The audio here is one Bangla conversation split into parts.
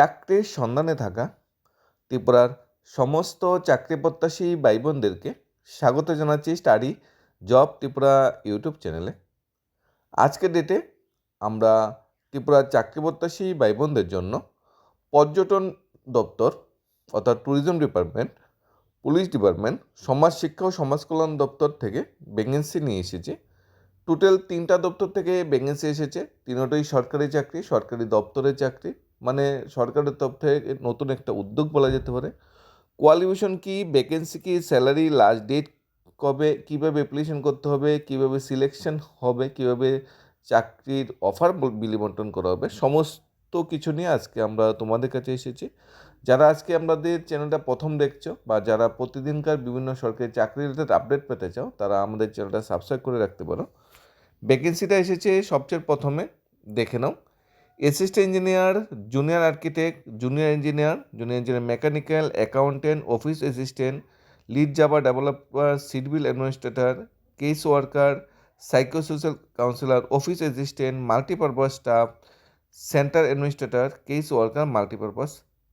চাকরির সন্ধানে থাকা ত্রিপুরার সমস্ত চাকরি প্রত্যাশী ভাই বোনদেরকে স্বাগত জানাচ্ছি স্টাডি জব ত্রিপুরা ইউটিউব চ্যানেলে। আজকের ডেটে আমরা ত্রিপুরার চাকরি প্রত্যাশী ভাই বোনদের জন্য পর্যটন দপ্তর অর্থাৎ ট্যুরিজম ডিপার্টমেন্ট পুলিশ ডিপার্টমেন্ট সমাজ শিক্ষা ও সমাজ কল্যাণ দপ্তর থেকে ভ্যাকেন্সি নিয়ে এসেছে। টোটাল তিনটা দপ্তর থেকে ভ্যাকেন্সি এসেছে। তিনোটাই সরকারি চাকরি, সরকারি দপ্তরের চাকরি মানে সরকারের তরফ থেকে নতুন একটা উদ্যোগ বলা যেতে পারে। কোয়ালিফিকেশন কি ভ্যাকেন্সি কি স্যালারি লাস্ট ডেট কবে, কীভাবে অ্যাপ্লিকেশন করতে হবে, কীভাবে সিলেকশন হবে, কীভাবে চাকরির অফার বিলিবন্টন করা হবে, সমস্ত কিছু নিয়ে আজকে আমরা তোমাদের কাছে এসেছি। যারা আজকে আমাদের চ্যানেলটা প্রথম দেখছ বা যারা প্রতিদিনকার বিভিন্ন সরকারি চাকরি রিলেটেড আপডেট পেতে চাও, তারা আমাদের চ্যানেলটা সাবস্ক্রাইব করে রাখতে পারো। ভ্যাকেন্সিটা এসেছে সবচেয়ে প্রথমে, দেখে নাও। Assistant engineer, junior architect, junior engineer junior engineer mechanical, accountant, office assistant, lead Java developer, সিডবিল administrator, case worker, psychosocial counsellor, office assistant, multipurpose staff, centre administrator, case worker, multipurpose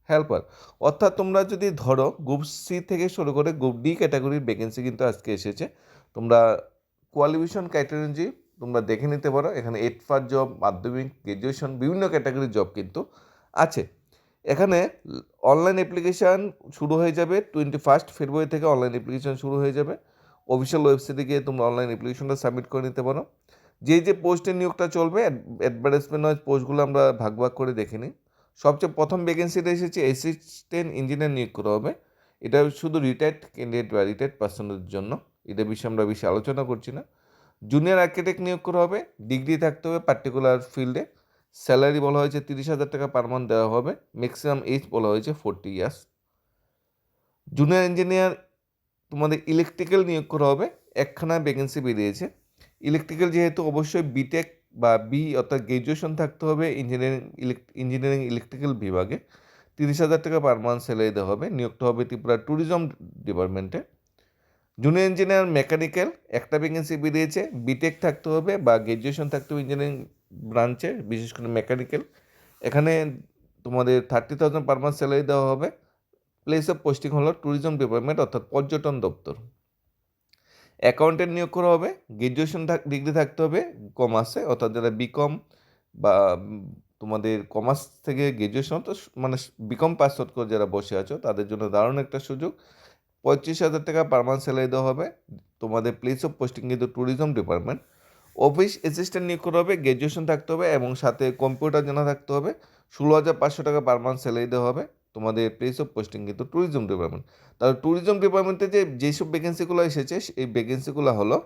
helper. অর্থাৎ তোমরা যদি ধরো, গ্রুপ সি থেকে শুরু করে গ্রুপ ডি ক্যাটাগরির ভ্যাকেন্সি কিন্তু আজকে এসেছে। তোমরা কোয়ালিফিকেশন ক্রাইটেরিয়া তোমরা দেখে নিতে পারো। এখানে এইট ফার জব মাধ্যমিক গ্র্যাজুয়েশন বিভিন্ন ক্যাটাগরির জব কিন্তু আছে। এখানে অনলাইন অ্যাপ্লিকেশান শুরু হয়ে যাবে টোয়েন্টি ফার্স্ট ফেব্রুয়ারি থেকে অনলাইন অ্যাপ্লিকেশান শুরু হয়ে যাবে। অফিসিয়াল ওয়েবসাইটে গিয়ে তোমরা অনলাইন অ্যাপ্লিকেশনটা সাবমিট করে নিতে পারো। যে যে পোস্টের নিয়োগটা চলবে অ্যাডভার্টাইজমেন্ট ওয়াইজ পোস্টগুলো আমরা ভাগ ভাগ করে দেখে নিই। সবচেয়ে প্রথম ভ্যাকেন্সিটা এসেছে অ্যাসিস্ট্যান্ট ইঞ্জিনিয়ার নিয়োগ করা হবে। এটা শুধু রিটায়ার্ড ক্যান্ডিডেট বা রিটায়ার্ড পার্সনের জন্য। এটা বিষয়ে আমরা বেশি আলোচনা করছি না। জুনিয়র আর্কিটেক্ট নিয়োগ করা হবে ডিগ্রি থাকতে হবে পার্টিকুলার ফিল্ডে স্যালারি বলা হয়েছে তিরিশ হাজার টাকা পার মান্থ দেওয়া হবে ম্যাক্সিমাম এজ বলা হয়েছে ফোরটি ইয়ার্স জুনিয়র ইঞ্জিনিয়ার তোমাদের ইলেকট্রিক্যাল নিয়োগ করা হবে, একখানা ভ্যাকেন্সি বেরিয়েছে। ইলেকট্রিক্যাল যেহেতু অবশ্যই বিটেক বা বি অর্থাৎ গ্র্যাজুয়েশন থাকতে হবে ইঞ্জিনিয়ারিং ইঞ্জিনিয়ারিং ইলেকট্রিক্যাল বিভাগে। তিরিশ হাজার টাকা পার মান্থ স্যালারি দেওয়া হবে, নিয়োগটা হবে ত্রিপুরা ট্যুরিজম ডিপার্টমেন্টে জুনিয়র ইঞ্জিনিয়ার, মেকানিক্যাল একটা ভ্যাকেন্সি বেরিয়েছে বিটেক থাকতে হবে বা গ্র্যাজুয়েশন থাকতে হবে ইঞ্জিনিয়ারিং ব্রাঞ্চে বিশেষ করে মেকানিক্যাল এখানে তোমাদের thirty thousand per month salary দেওয়া হবে। প্লেস অফ পোস্টিং হলো ট্যুরিজম ডিপার্টমেন্ট অর্থাৎ পর্যটন দপ্তর। অ্যাকাউন্টেন্ট নিয়োগ করা হবে গ্র্যাজুয়েশন ডিগ্রি থাকতে হবে কমার্সে অর্থাৎ যারা বিকম বা তোমাদের কমার্স থেকে গ্র্যাজুয়েশন তো মানে বিকম পাস আউট করে যারা বসে আছো, তাদের জন্য দারুণ একটা সুযোগ। পঁয়ত্রিশ হাজার টাকা পার মান্থ স্যালারি দেওয়া হবে। তোমাদের প্লেস অফ পোস্টিং কিন্তু ট্যুরিজম ডিপার্টমেন্ট অফিস অ্যাসিস্ট্যান্ট নিয়োগ করা হবে গ্র্যাজুয়েশন থাকতে হবে এবং সাথে কম্পিউটার জানা থাকতে হবে। ষোলো হাজার পাঁচশো টাকা পার মান্থ স্যালারি দেওয়া হবে, তোমাদের প্লেস অফ পোস্টিং কিন্তু ট্যুরিজম ডিপার্টমেন্ট তাহলে ট্যুরিজম ডিপার্টমেন্টে যে, যেসব ভ্যাকেন্সিগুলো এসেছে এই ভ্যাকেন্সিগুলো হলো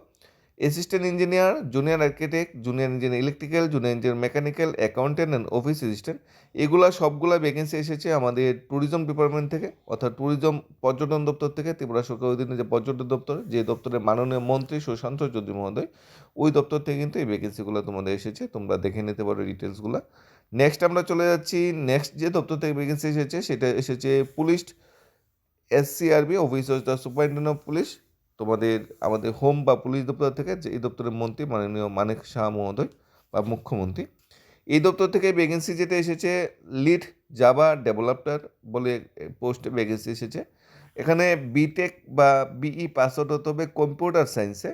assistant engineer junior architect junior engineer electrical junior engineer mechanical accountant and office assistant এগুলো সবগুলো ভ্যাকেন্সি এসেছে আমাদের ট্যুরিজম ডিপার্টমেন্ট থেকে, অর্থাৎ ট্যুরিজম পর্যটন দপ্তর থেকে, ত্রিপুরা সরকার অধীনে যে পর্যটন দপ্তর, যে দপ্তরের মাননীয় মন্ত্রী সুশান্ত চৌধুরী মহোদয়, ওই দপ্তর থেকে কিন্তু এই ভ্যাকেন্সিগুলো তোমাদের এসেছে, তোমরা দেখে নিতে পারো ডিটেলসগুলো নেক্সট আমরা চলে যাচ্ছি নেক্সট যে দপ্তর থেকে ভ্যাকেন্সি এসেছে, সেটা এসেছে police SCRB office of the superintendent of police তোমাদের আমাদের হোম বা পুলিশ দপ্তর থেকে যে এই দপ্তরের মন্ত্রী মাননীয় মানিক শাহ মহোদয় বা মুখ্যমন্ত্রী, এই দপ্তর থেকে ভ্যাকেন্সি যেটা এসেছে লিড জাবা ডেভেলপার বলে পোস্টে ভ্যাকেন্সি এসেছে। এখানে বিটেক বা বিই পাস আউট হতে হবে কম্পিউটার সায়েন্সে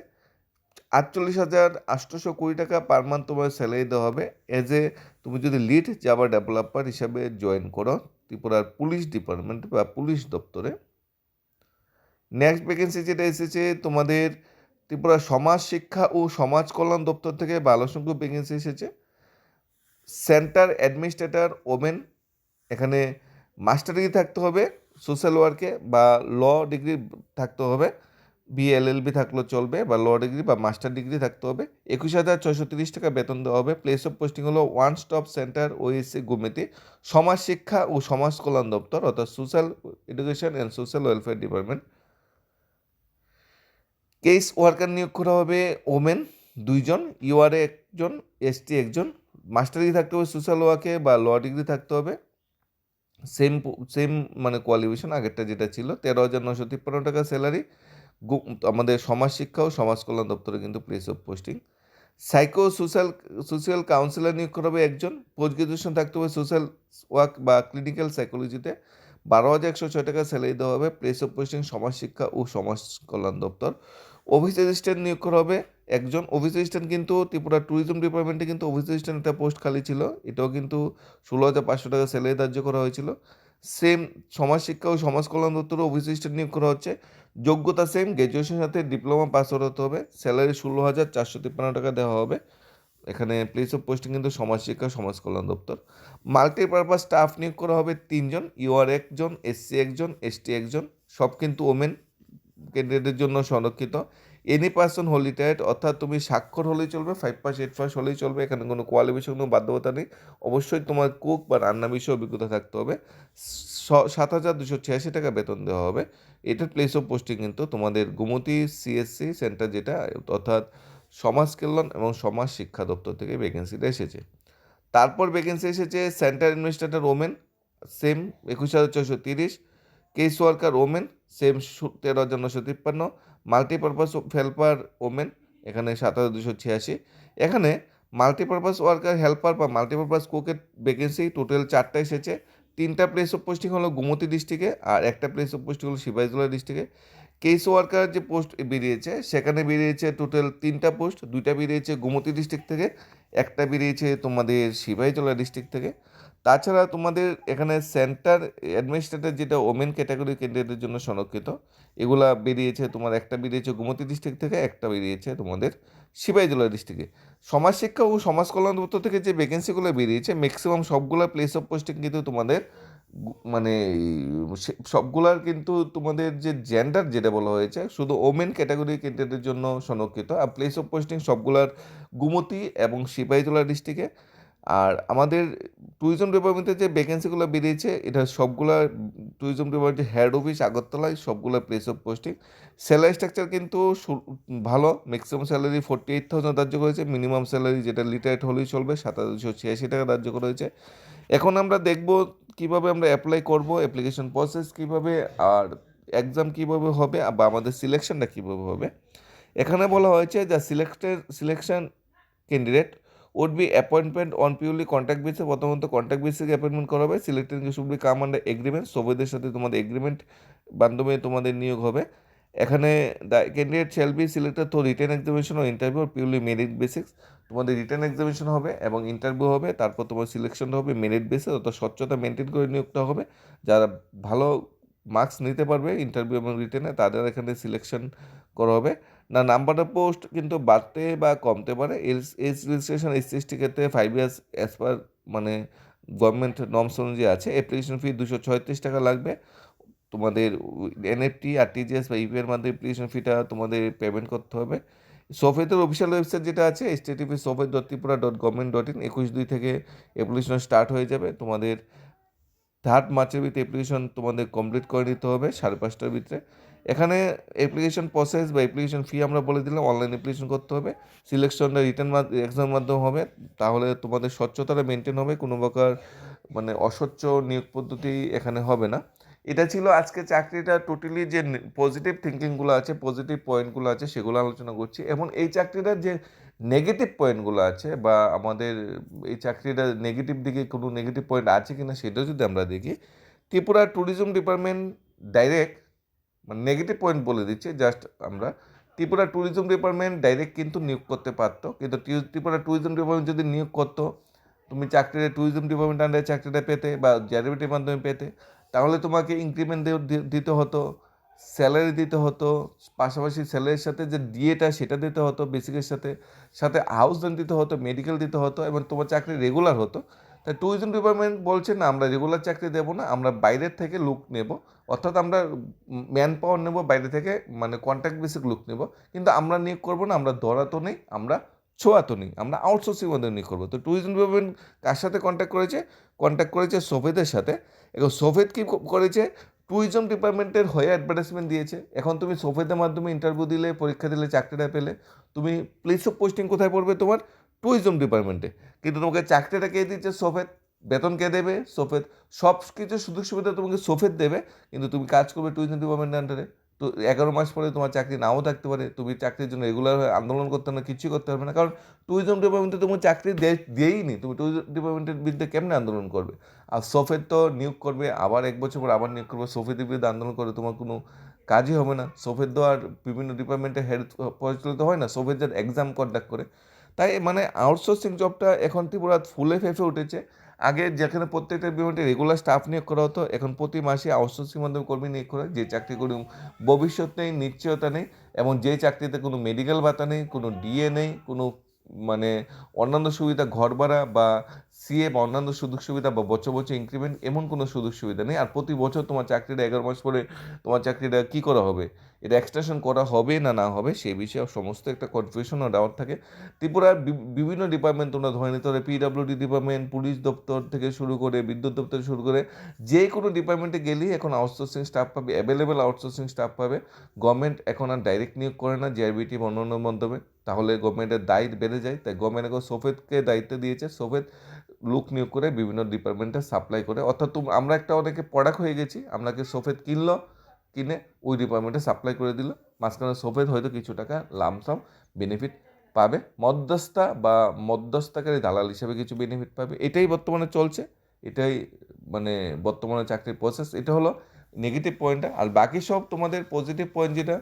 আটচল্লিশ হাজার আটশোশো কুড়ি টাকা পার মান্থ তোমার স্যালারি দেওয়া হবে। এজ এ তুমি যদি লিড জাবা ডেভেলপার হিসাবে জয়েন করো ত্রিপুরার পুলিশ ডিপার্টমেন্ট বা পুলিশ দপ্তরে নেক্সট ভ্যাকেন্সি যেটা এসেছে, তোমাদের ত্রিপুরা সমাজ শিক্ষা ও সমাজ কল্যাণ দপ্তর থেকে ভালো সংখ্যক ভ্যাকেন্সি এসেছে। সেন্টার অ্যাডমিনিস্ট্রেটর ওমেন এখানে মাস্টার ডিগ্রি থাকতে হবে সোশ্যাল ওয়ার্কে বা ল ডিগ্রি থাকতে হবে বিএলএলবি থাকলেও চলবে, বা ল ডিগ্রি বা মাস্টার ডিগ্রি থাকতে হবে। একুশ হাজার ছয়শো তিরিশ টাকা বেতন দেওয়া হবে। প্লেস অফ পোস্টিং হলো ওয়ান স্টপ সেন্টার ওএসসি গুমিতে সমাজ শিক্ষা ও সমাজ কল্যাণ দপ্তর, অর্থাৎ social education and social welfare department case worker নিয়োগ করা হবে ওমেন দুইজন, ইউআরএ একজন, এসটি একজন। মাস্টার ডিগ্রি থাকতে হবে সোশ্যাল ওয়ার্কে বা ল ডিগ্রি থাকতে হবে। সেম সেম মানে কোয়ালিফিকেশন আগেরটা যেটা ছিল, তেরো হাজার নশো তিপ্পান্ন টাকা স্যালারি। আমাদের সমাজ শিক্ষা ও সমাজ কল্যাণ দপ্তরে কিন্তু place of posting psycho social social counsellor নিয়োগ করা হবে একজন। পোস্ট গ্রাজুয়েশন থাকতে হবে সোশ্যাল ওয়ার্ক বা ক্লিনিক্যাল সাইকোলজিতে বারো হাজার একশো ছয় টাকা স্যালারি দেওয়া হবে। প্লেস অফ পোস্টিং সমাজ শিক্ষা ও সমাজ কল্যাণ দপ্তর। অফিস অ্যাসিস্ট্যান্ট নিয়োগ করা হবে। একজন অফিস অ্যাসিস্ট্যান্ট কিন্তু ত্রিপুরা ট্যুরিজম ডিপার্টমেন্টে কিন্তু অফিস অ্যাসিস্ট্যান্ট একটা পোস্ট খালি ছিল। এটাও কিন্তু ষোলো হাজার পাঁচশো টাকা স্যালারি ধার্য করা হয়েছিল। সেম সমাজ শিক্ষা ও সমাজ কল্যাণ দপ্তরে অফিস অ্যাসিস্ট্যান্ট নিয়োগ করা হচ্ছে। যোগ্যতা সেম গ্র্যাজুয়েশনের সাথে ডিপ্লোমা পাস হতে হবে। স্যালারি ষোলো হাজার চারশো তিপ্পান্ন টাকা দেওয়া হবে। এখানে প্লেস অফ পোস্টিং কিন্তু সমাজ শিক্ষা, সমাজ কল্যাণ দপ্তর। মাল্টিপারপাস স্টাফ নিয়োগ করা হবে তিনজন ইউআর একজন এসসি একজন এসটি একজন, সব কিন্তু ওমেন ক্যান্ডিডেটের জন্য সংরক্ষিত। এনি পার্সন হোল রিটায়ার্ড অর্থাৎ তুমি স্বাক্ষর হলেই চলবে ফাইভ পাস এইট পাস হলেই চলবে, এখানে কোনো কোয়ালিফিকেশন কোনো বাধ্যতা নেই। অবশ্যই তোমার কুক বা রান্না বিষয়ে অভিজ্ঞতা থাকতে হবে। সাত হাজার দুশো ছিয়াশি টাকা বেতন দেওয়া হবে। এটার প্লেস অফ পোস্টিং কিন্তু তোমাদের গুমতি সিএসসি সেন্টার যেটা, অর্থাৎ সমাজ কল্যাণ এবং সমাজ শিক্ষা দপ্তর থেকে ভ্যাকেন্সিটা এসেছে। তারপর ভ্যাকেন্সি এসেছে সেন্টার ইনভেস্টার ওমেন সেম একুশ হাজার ছশো তিরিশ। কেস ওয়ার্কার ওমেন সেম তেরো হাজার নশো তিপ্পান্ন। মাল্টিপারপাস হেল্পার ওমেন এখানে সাত হাজার দুশো ছিয়াশি। এখানে মাল্টিপারপাস ওয়ার্কার হেল্পার বা মাল্টিপারপাস কুকের ভ্যাকেন্সি টোটাল চারটা এসেছে। তিনটা প্লেস অফ পোস্টিং হলো গুমতি ডিস্ট্রিক্টে আর একটা প্লেস অফ পোস্টিং হলো সিপাহীজলা ডিস্ট্রিক্টে কেস ওয়ার্কার যে পোস্ট বেরিয়েছে, সেখানে বেরিয়েছে টোটাল তিনটা পোস্ট দুইটা বেরিয়েছে গুমতি ডিস্ট্রিক্ট থেকে, একটা বেরিয়েছে তোমাদের সিপাহীজলা ডিস্ট্রিক্ট থেকে। তাছাড়া তোমাদের এখানে সেন্টার অ্যাডমিনিস্ট্রেটর যেটা ওমেন ক্যাটাগরি ক্যান্ডিডেটের জন্য সংরক্ষিত, এগুলা বেরিয়েছে তোমার, একটা বেরিয়েছে গুমতি ডিস্ট্রিক্ট থেকে, একটা বেরিয়েছে তোমাদের সিপাহীজলা ডিস্ট্রিক্টে সমাজ শিক্ষা ও সমাজ কল্যাণ দপ্তর থেকে যে ভ্যাকেন্সিগুলো বেরিয়েছে ম্যাক্সিমাম সবগুলো প্লেস অফ পোস্টিং কিন্তু তোমাদের মানে সবগুলার কিন্তু তোমাদের যে জেন্ডার যেটা বলা হয়েছে, শুধু ওমেন ক্যাটাগরি ক্যান্ডিডেটের জন্য সংরক্ষিত আর প্লেস অফ পোস্টিং সবগুলার গুমতি এবং সিপাহীজলা ডিস্ট্রিক্টে আর আমাদের ট্যুরিজম ডিপার্টমেন্টের যে ভ্যাকেন্সিগুলো বেরিয়েছে, এটা সবগুলা ট্যুরিজম ডিপার্টমেন্টের হেড অফিস আগরতলায় সবগুলো place of posting salary structure কিন্তু ভালো। Maximum salary forty eight thousand ধার্য করেছে। মিনিমাম স্যালারি যেটা লিটারেট হলেই চলবে, সাত হাজার ছিয়াশি টাকা ধার্য করা হয়েছে। এখন আমরা দেখব কীভাবে আমরা অ্যাপ্লাই করব অ্যাপ্লিকেশন প্রসেস কীভাবে, আর এক্সাম কীভাবে হবে, বা আমাদের সিলেকশনটা কীভাবে হবে। এখানে বলা হয়েছে যা selected selection candidate would be appointment on purely contact বেসে প্রথমত কন্ট্যাক্ট বেসিসে অ্যাপয়েন্টমেন্ট করা হবে selected should be come under agreement সবাইদের সাথে তোমাদের এগ্রিমেন্ট বান্ধবে তোমাদের নিয়োগ হবে। এখানে the candidate shall be selected to written examination O interview purely merit basics তোমাদের রিটেন এক্সামিনেশন হবে এবং ইন্টারভিউ হবে, তারপর তোমার সিলেকশন হবে মেরিট বেসিস অর্থাৎ স্বচ্ছতা মেনটেন করে নিয়োগটা হবে। যারা ভালো মার্কস নিতে পারবে ইন্টারভিউ এবং রিটেনে তাদের এখানে সিলেকশন করা হবে। না নাম্বার অফ পোস্ট কিন্তু বাড়তে বা কমতে পারে। এজ রেজিস্ট্রেশন এস এসটি ক্ষেত্রে ফাইভ ইয়ার্স অ্যাজ পার মানে গভর্নমেন্ট নর্মস অনুযায়ী আছে। অ্যাপ্লিকেশন ফি দুশো ছয়ত্রিশ টাকা লাগবে। তোমাদের এনএফটি আর টিজিএস বা ইউপিআর মাধ্যমে অ্যাপ্লিকেশন ফিটা তোমাদের পেমেন্ট করতে হবে। সোফেতের অফিসিয়াল ওয়েবসাইট যেটা আছে S TV সোফেত dot Tripura dot government dot in একুশ দুই থেকে অ্যাপ্লিকেশন স্টার্ট হয়ে যাবে। তোমাদের থার্ড মার্চের ভিতরে অ্যাপ্লিকেশন তোমাদের কমপ্লিট করে নিতে হবে, সাড়ে পাঁচটার ভিতরে। এখানে অ্যাপ্লিকেশন প্রসেস বা অ্যাপ্লিকেশন ফি আমরা বলে দিলাম অনলাইন অ্যাপ্লিকেশন করতে হবে। সিলেকশনটা রিটার্ন এক্সামের মাধ্যমে হবে। তাহলে তোমাদের স্বচ্ছতাটা মেনটেন হবে, কোনো প্রকার মানে অস্বচ্ছ নিয়োগ পদ্ধতি এখানে হবে না। এটা ছিল আজকে চাকরিটা টোটালি যে পজিটিভ থিঙ্কিংগুলো আছে পজিটিভ পয়েন্টগুলো আছে, সেগুলো আলোচনা করছি। এবং এই চাকরিটার যে নেগেটিভ পয়েন্টগুলো আছে বা আমাদের এই চাকরিটা নেগেটিভ দিকে কোনো নেগেটিভ পয়েন্ট আছে কি না সেটাও যদি আমরা দেখি, ত্রিপুরা ট্যুরিজম ডিপার্টমেন্ট ডাইরেক্ট মানে নেগেটিভ পয়েন্ট বলে দিচ্ছে জাস্ট আমরা ত্রিপুরা ট্যুরিজম ডিপার্টমেন্ট ডাইরেক্ট কিন্তু নিয়োগ করতে পারতো। কিন্তু ত্রিপুরা ট্যুরিজম ডিপার্টমেন্ট যদি নিয়োগ করতো, তুমি চাকরিটা ট্যুরিজম ডিপার্টমেন্ট আন্ডারে চাকরিটা পেতে বা জ্যারিবিটির মাধ্যমে পেতে তাহলে তোমাকে ইনক্রিমেন্ট দিতে হতো স্যালারি দিতে হতো, পাশাপাশি স্যালারির সাথে যে ডিএটা সেটা দিতে হতো বেসিকের সাথে সাথে হাউস রেন্ট দিতে হতো মেডিকেল দিতে হতো, এবং তোমার চাকরি রেগুলার হতো। তাই ট্যুরিজম ডিপার্টমেন্ট বলছে, না, আমরা রেগুলার চাকরি দেবো না, আমরা বাইরের থেকে লুক নেব, অর্থাৎ আমরা ম্যান পাওয়ার নেব, বাইরে থেকে মানে কন্ট্যাক্ট বেসিক লুক নেব, কিন্তু আমরা নিয়োগ করব না, আমরা ধরা তো নেই, আমরা ছোঁয়া তো নেই, আমরা আউটসোর্সিং নিয়োগ করব। তো ট্যুরিজম ডিপার্টমেন্ট কার সাথে কন্ট্যাক্ট করেছে? কন্ট্যাক্ট করেছে সোভেদের সাথে। এবং সোফেদ কী করেছে? ট্যুরিজম ডিপার্টমেন্টের হয়ে অ্যাডভার্টাইজমেন্ট দিয়েছে। এখন তুমি সোফেদের মাধ্যমে ইন্টারভিউ দিলে, পরীক্ষা দিলে, চাকরিটা পেলে, তুমি প্লেস অফ পোস্টিং কোথায় পড়বে তোমার? ট্যুরিজম ডিপার্টমেন্টে কিন্তু তোমাকে চাকরিটা কে দিচ্ছে? সোফেদ বেতন কে দেবে? সোফেদ সব কিছু সুযোগ সুবিধা তোমাকে সোফেদ দেবে, কিন্তু তুমি কাজ করবে ট্যুরিজম ডিপার্টমেন্টের আন্ডারে তো এগারো মাস পরে তোমার চাকরি নাও থাকতে পারে। তুমি চাকরির জন্য রেগুলার হয়ে আন্দোলন করতে হবে না, কিছুই করতে পারবে না। কারণ ট্যুরিজম ডিপার্টমেন্টে তোমার চাকরি দিয়েই নি তুমি ট্যুরিজম ডিপার্টমেন্টের বিরুদ্ধে কেমনে আন্দোলন করবে? আর সোফের তো নিয়োগ করবে, আবার এক বছর পর আবার নিয়োগ করবে সোফেদের বিরুদ্ধে আন্দোলন করে তোমার কোনো কাজই হবে না। সোফের তো আর বিভিন্ন ডিপার্টমেন্টে হেড পরিচালিত হয় না, সোফের যার এক্সাম কন্ডাক্ট করে। তাই মানে আউটসোর্সিং জবটা এখন ত্রিপুরা ফুলে ফেঁপে উঠেছে। আগে যেখানে প্রত্যেকটা বিভাগে রেগুলার স্টাফ নিয়োগ করা হতো, এখন প্রতি মাসে আউটসোর্সিং মাধ্যমে কর্মী নিয়োগ করা যে চাকরি কোনো ভবিষ্যৎ নেই, নিশ্চয়তা নেই, এবং যে চাকরিতে কোনো মেডিকেল ভাতা নেই, কোনো ডিএ নেই, কোনো মানে অন্যান্য সুবিধা, ঘর ভাড়া বা সিএ বা অন্যান্য সুযোগ সুবিধা বা বছর বছর ইনক্রিমেন্ট এমন কোনো সুযোগ সুবিধা নেই। আর প্রতি বছর তোমার চাকরিটা এগারো মাস পরে তোমার চাকরিটা কী করা হবে? এটা এক্সটেনশন করা হবে না না হবে সেই বিষয়ে সমস্ত একটা কনফিউশন ও ডাউট থাকে। ত্রিপুরার বিভিন্ন ডিপার্টমেন্ট তোমরা ধরে নিতে পারে পিডাব্লিউডি ডিপার্টমেন্ট পুলিশ দপ্তর থেকে শুরু করে বিদ্যুৎ দপ্তর শুরু করে যে কোনো ডিপার্টমেন্টে গেলেই এখন আউটসোর্সিং স্টাফ পাবে অ্যাভেলেবেল আউটসোর্সিং স্টাফ পাবে। গভর্নমেন্ট এখন আর ডাইরেক্ট নিয়োগ করে না জিআরবিটি বা অন্যান্য মাধ্যমে তাহলে গভর্নমেন্টের দায়িত্ব বেড়ে যায়। তাই গভর্নমেন্ট এখন সোফেদকে দায়িত্ব দিয়েছে। সোফেদ লোক নিয়োগ করে বিভিন্ন ডিপার্টমেন্টে সাপ্লাই করে। অর্থাৎ আমরা একটা অনেকে প্রোডাক্ট হয়ে গেছি আপনাকে সোফেদ কিনলো, কিনে ওই ডিপার্টমেন্টে সাপ্লাই করে দিল। মাঝখানে সোফেদ হয়তো কিছু টাকা লামসাম বেনিফিট পাবে। মধ্যস্থা বা মধ্যস্থাকারী দালাল হিসেবে কিছু বেনিফিট পাবে। এটাই বর্তমানে চলছে। এটাই মানে বর্তমানে চাকরির প্রসেস এটা হলো নেগেটিভ পয়েন্টটা আর বাকি সব তোমাদের পজিটিভ পয়েন্ট যেটা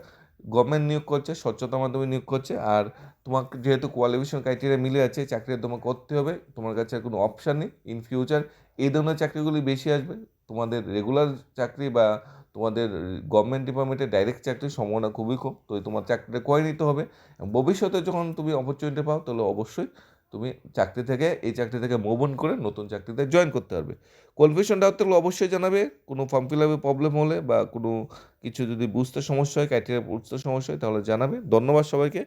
গভর্নমেন্ট নিয়োগ করছে, স্বচ্ছতা মাধ্যমে নিয়োগ করছে, আর তোমাকে যেহেতু কোয়ালিফিকেশন ক্রাইটেরিয়া মিলে আছে চাকরি তোমাকে করতে হবে, তোমার কাছে কোনো অপশান নেই ইন ফিউচার এই ধরনের চাকরিগুলি বেশি আসবে, তোমাদের রেগুলার চাকরি বা তোমাদের গভর্নমেন্ট ডিপার্টমেন্টে ডাইরেক্ট চাকরির সম্ভাবনা খুবই কম, তো তোমার চাকরিটা করে নিতে হবে ভবিষ্যতে যখন তুমি অপরচুনিটি পাও, তাহলে অবশ্যই তুমি চাকরি থেকে, এই চাকরি থেকে মোবন করে নতুন চাকরিতে জয়েন করতে পারবে। কোয়ালিফিকেশন ডাউট থাকলে অবশ্যই জানাবে। কোনো ফর্ম ফিল আপে প্রবলেম হলে বা কোনো কিছু যদি বুঝতে সমস্যা হয় ক্রাইটেরিয়া বুঝতে সমস্যা হয়, তাহলে জানাবে। ধন্যবাদ সবাইকে।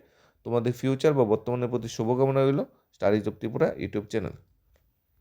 তোমাদের ফিউচার বা বর্তমানের প্রতি শুভকামনা রইল। Studies of Tripura YouTube channel